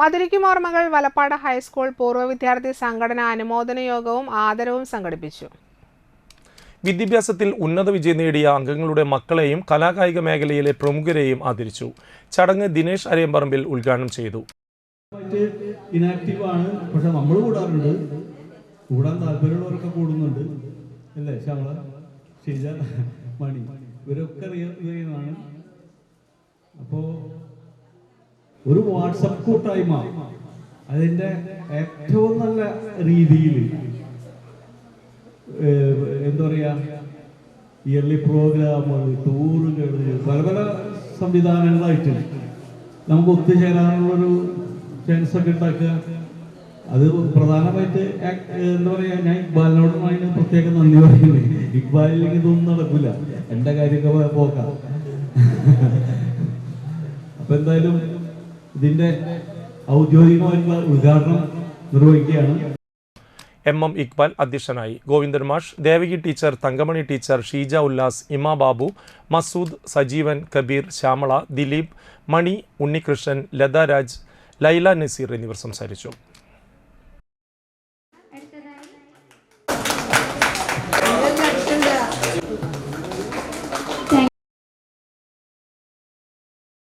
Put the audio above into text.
മധുരിക്കും ഓർമ്മകൾ വലപ്പാട് ഹൈസ്കൂൾ പൂർവ വിദ്യാർത്ഥി സംഘടന അനുമോദന യോഗവും ആദരവും സംഘടിപ്പിച്ചു. വിദ്യാഭ്യാസത്തിൽ ഉന്നത വിജയം നേടിയ അംഗങ്ങളുടെ മക്കളെയും കലാകായിക മേഖലയിലെ പ്രമുഖരെയും ആദരിച്ചു. ചടങ്ങ് ദിനേശ് അരയമ്പറമ്പിൽ ഉദ്ഘാടനം ചെയ്തു. ഇനാക്റ്റീവ് ആണ്. പക്ഷെ നമ്മൾ കൂടാറുണ്ട്. കൂടാൻ താല്പര്യമുള്ളവരൊക്കെ കൂടുന്നുണ്ട്. അല്ലേ ശ്യാമള? ഷീജ മണി? ഇവരൊക്കെ ഒരു വാട്സപ്പ് കൂട്ടായ്മ. അതിന്റെ ഏറ്റവും നല്ല രീതിയിൽ എന്താ പറയാ ഇയർലി പ്രോഗ്രാമുകൾ ടൂറുകൾ പല പല സംവിധാനങ്ങളായിട്ട് നമുക്ക് ഒത്തുചേരാനുള്ളൊരു ചാൻസ് ഒക്കെ ഉണ്ടാക്കുക. അത് പ്രധാനമായിട്ട് എന്താ പറയാ ഞാൻ ഇക്ബാലിനോടുമായി പ്രത്യേകം നന്ദി പറയുന്നത് ഇക്ബാലിലേക്ക് ഇതൊന്നും നടക്കില്ല എന്റെ കാര്യമൊക്കെ പോക്കാം. അപ്പൊ എന്തായാലും ഇതിന്റെ ഔദ്യോഗികമായിട്ടുള്ള ഉദ്ഘാടനം നിർവഹിക്കുകയാണ്. എം എം ഇക്ബാൽ അധ്യക്ഷനായി. ഗോവിന്ദൻ മാഷ് ദേവകി ടീച്ചർ തങ്കമണി ടീച്ചർ ഷീജ ഉല്ലാസ് ഇമാ ബാബു മസൂദ് സജീവൻ കബീർ ശ്യാമള ദിലീപ് മണി ഉണ്ണികൃഷ്ണൻ ലതാരാജ് ലൈല നസീർ എന്നിവർ സംസാരിച്ചു.